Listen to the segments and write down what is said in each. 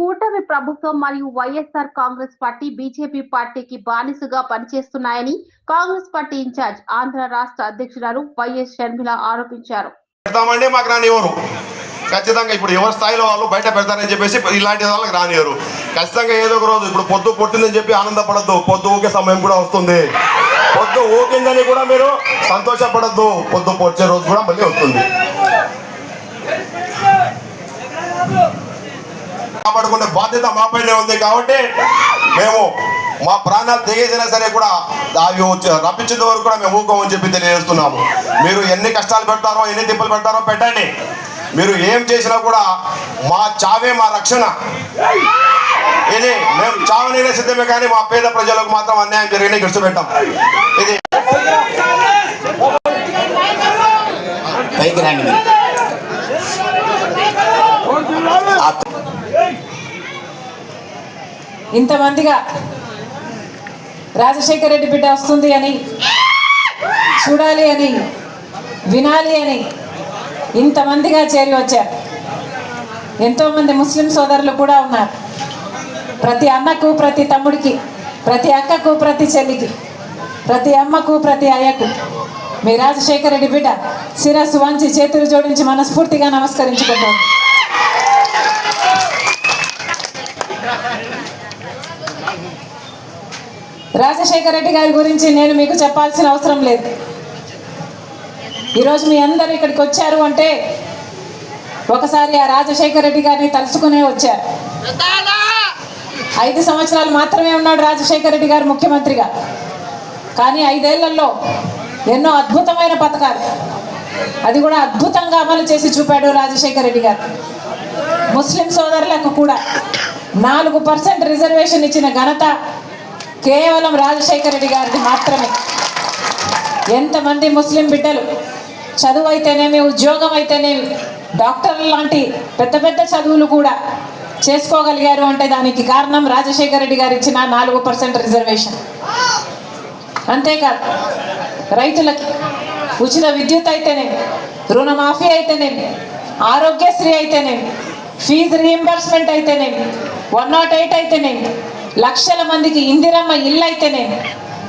కూటమి ప్రభుత్వం మరియు వైఎస్ఆర్ కాంగ్రెస్ పార్టీ బీజేపీ పార్టీకి బానిసగా పనిచేస్తున్నాయని కాంగ్రెస్ పార్టీ ఇన్ఛార్జ్ ఆంధ్ర రాష్ట్ర అధ్యక్షురాలు వైఎస్ షర్మిల ఆరోపించారు. పెడతామండి మాకు రానివ్వరు. ఖచ్చితంగా ఇప్పుడు ఎవరి స్థాయిలో వాళ్ళు బయట పెడతారని చెప్పేసి ఇలాంటి వాళ్ళకి రానివ్వరు. ఖచ్చితంగా ఏదో ఒక రోజు ఇప్పుడు పొద్దు పుట్టిందని చెప్పి ఆనందపడద్దు. పొద్దు ఊకే సమయం కూడా వస్తుంది. పొద్దు ఊకిందని కూడా మీరు సంతోషపడద్దు. పొద్దు పొడిచే రోజు కూడా మళ్ళీ వస్తుంది. కాపాడుకునే బాధ్యత మాపైనే ఉంది కాబట్టి మేము మా ప్రాణాలు తెగేసినా సరే కూడా అవి వచ్చి రప్పించేంత వరకు కూడా మేము ఊకోమని చెప్పి తెలియజేస్తున్నాము. మీరు ఎన్ని కష్టాలు పెడతారో ఎన్ని తిప్పలు పెడతారో పెట్టండి. మీరు ఏం చేసినా కూడా మా చావే మా రక్షణ. ఇది మేము చావనైనా సిద్ధమే కానీ మా పేద ప్రజలకు మాత్రం అన్యాయం జరిగిన గడిచిపెట్టాం ఇది పైకి రండి. ఇంతమందిగా రాజశేఖర రెడ్డి బిడ్డ వస్తుంది అని చూడాలి అని వినాలి అని ఇంతమందిగా చేరి వచ్చారు. ఎంతోమంది ముస్లిం సోదరులు కూడా ఉన్నారు. ప్రతి అన్నకు ప్రతి తమ్ముడికి ప్రతి అక్కకు ప్రతి చెల్లికి ప్రతి అమ్మకు ప్రతి అయ్యకు మీ రాజశేఖర రెడ్డి బిడ్డ శిరస్సు వంచి చేతులు జోడించి మనస్ఫూర్తిగా నమస్కరించుకుంటాం రాజశేఖర రెడ్డి గారి గురించి నేను మీకు చెప్పాల్సిన అవసరం లేదు. ఈరోజు మీ అందరు ఇక్కడికి వచ్చారు అంటే ఒకసారి ఆ రాజశేఖర రెడ్డి గారిని తలుచుకునే వచ్చారు. ఐదు సంవత్సరాలు మాత్రమే ఉన్నాడు రాజశేఖర రెడ్డి గారు ముఖ్యమంత్రిగా. కానీ ఐదేళ్ళలో ఎన్నో అద్భుతమైన పథకాలు. అది కూడా అద్భుతంగా అమలు చేసి చూపాడు రాజశేఖర రెడ్డి గారు. ముస్లిం సోదరులకు కూడా నాలుగు పర్సెంట్ రిజర్వేషన్ ఇచ్చిన ఘనత కేవలం రాజశేఖర రెడ్డి గారిది మాత్రమే. ఎంతమంది ముస్లిం బిడ్డలు చదువు అయితేనేమి ఉద్యోగం అయితేనేమి డాక్టర్లు లాంటి పెద్ద పెద్ద చదువులు కూడా చేసుకోగలిగారు అంటే దానికి కారణం రాజశేఖర రెడ్డి గారు ఇచ్చిన నాలుగు పర్సెంట్ రిజర్వేషన్. అంతేకాదు రైతులకి ఉచిత విద్యుత్ అయితేనేమి రుణమాఫీ అయితేనేమి ఆరోగ్యశ్రీ అయితేనేమి ఫీజు రీఎంబర్స్మెంట్ అయితేనేమి వన్ నాట్ ఎయిట్ అయితేనేమి లక్షల మందికి ఇందిరమ్మ ఇల్లు అయితేనేమి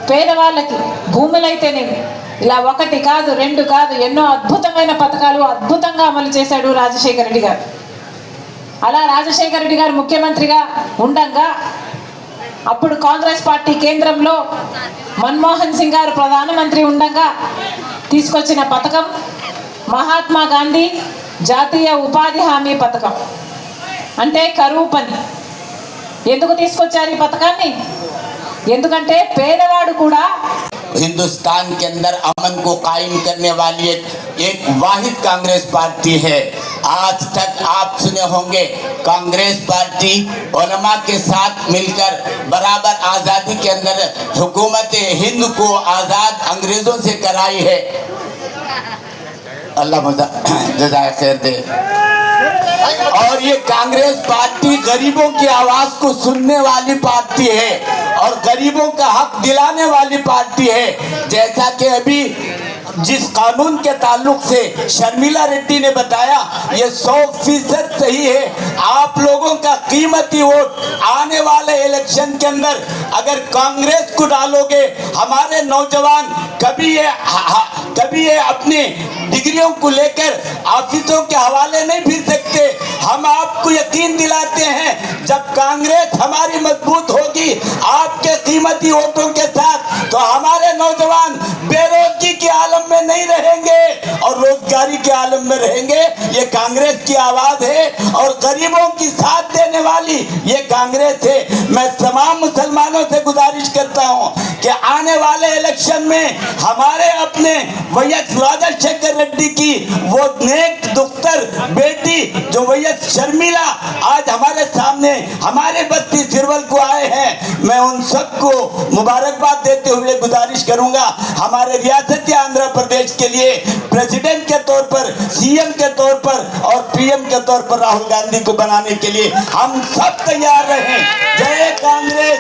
పేదవాళ్ళకి భూములు అయితేనేమి ఇలా ఒకటి కాదు రెండు కాదు ఎన్నో అద్భుతమైన పథకాలు అద్భుతంగా అమలు చేశాడు రాజశేఖర రెడ్డి గారు. అలా రాజశేఖర రెడ్డి గారు ముఖ్యమంత్రిగా ఉండంగా అప్పుడు కాంగ్రెస్ పార్టీ కేంద్రంలో మన్మోహన్ సింగ్ గారు ప్రధానమంత్రి ఉండగా తీసుకొచ్చిన పథకం మహాత్మా గాంధీ జాతీయ ఉపాధి హామీ పథకం. అంటే కరువు పని. ఎందుకు తీసుకొచ్చారు ఈ పథకాన్ని ఎందుకంటే పేదవాడు కూడా हिंदुस्तान के अंदर अमन को कायम करने वाली एक एक वाहिद कांग्रेस पार्टी है आज तक आप सुने होंगे कांग्रेस पार्टी उलमा के साथ मिलकर बराबर आज़ादी के अंदर हुकूमत हिंद को आज़ाद अंग्रेज़ों से कराई है अल्लाह मजा जजाय खैर दे और ये कांग्रेस पार्टी गरीबों की आवाज़ को सुनने वाली पार्टी है और गरीबों का हक दिलाने वाली पार्टी है। जैसा कि अभी जिस कानून के ताल्लुक से शर्मिला रेड्डी ने बताया, ये सौ फ़ीसद सही है। आप लोगों का कीमती वोट आने वाले इलेक्शन के अंदर अगर कांग्रेस को डालोगे, हमारे नौजवान कभी ये कभी ये अपनी डिग्रियों को लेकर ऑफिसों के हवाले नहीं फिर सकते। हम आपको यकीन दिलाते हैं, जब कांग्रेस हमारी मज़बूत होगी आपके कीमती वोटों के साथ तो हमारे नौजवान बेरोजगी के आलम में नहीं रहेंगे और रोजगारी के आलम में रहेंगे। ये कांग्रेस की आवाज़ है और गरीबों की ये कांग्रेस है मैं तमाम मुसलमानों से गुजारिश करता हूँ कि आने वाले इलेक्शन में हमारे अपने वैयस राजशेखर रेड्डी की, वो नेक, दुख्तर बेटी जो वैयस शर्मिला आज हमारे सामने, हमारे बस्ती सिरवल को आए हैं, मैं उन सबको मुबारकबाद देते हुए गुजारिश करूँगा। हमारे रियासत आंध्र प्रदेश के लिए प्रेसिडेंट के तौर पर, सीएम के तौर पर और पीएम के तौर पर राहुल गांधी को बनाने के लिए हम सब तैयार रहे। जय कांग्रेस!